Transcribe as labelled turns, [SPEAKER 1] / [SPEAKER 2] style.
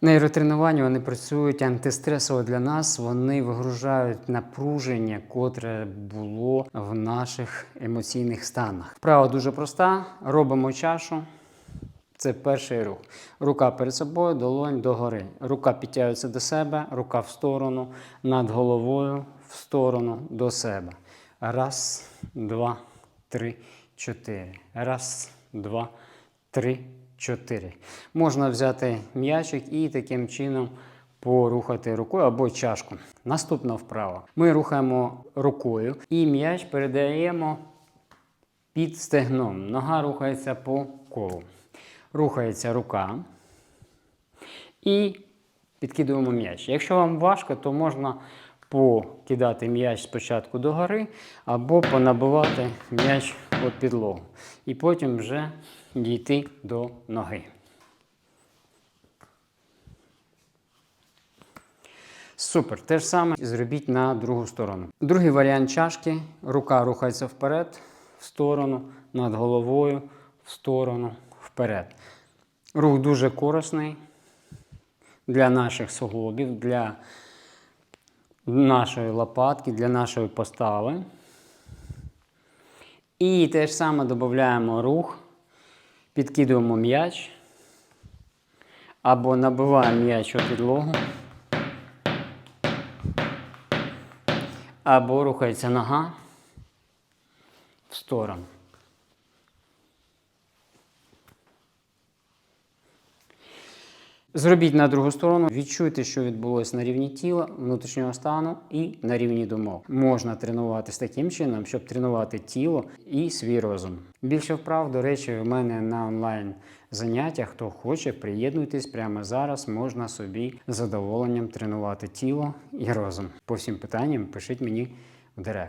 [SPEAKER 1] Нейротренування вони працюють антистресово для нас. Вони вигружають напруження, котре було в наших емоційних станах. Вправа дуже проста. Робимо чашу. Це перший рух. Рука перед собою, долонь догори. Рука підтягується до себе, рука в сторону, над головою, в сторону до себе. Раз, два, три, чотири. Раз, два, три, чотири. Можна взяти м'ячик і таким чином порухати рукою або чашку. Наступна вправа. Ми рухаємо рукою і м'яч передаємо під стегном. Нога рухається по колу. Рухається рука. І підкидуємо м'яч. Якщо вам важко, то можна покидати м'яч спочатку догори, або понабивати м'яч у підлогу. І потім вже дійти до ноги. Супер. Те ж саме зробіть на другу сторону. Другий варіант чашки. Рука рухається вперед, в сторону, над головою, в сторону, вперед. Рух дуже корисний для наших суглобів, для нашої лопатки, для нашої постави. І те ж саме додаємо рух, підкидуємо м'яч або набиваємо м'яч у підлогу. Або рухається нога в сторону. Зробіть на другу сторону, відчуйте, що відбулося на рівні тіла, внутрішнього стану і на рівні думок. Можна тренуватись таким чином, щоб тренувати тіло і свій розум. Більше вправ, до речі, у мене на онлайн заняттях. Хто хоче, приєднуйтесь прямо зараз. Можна собі з задоволенням тренувати тіло і розум. По всім питанням пишіть мені в директ.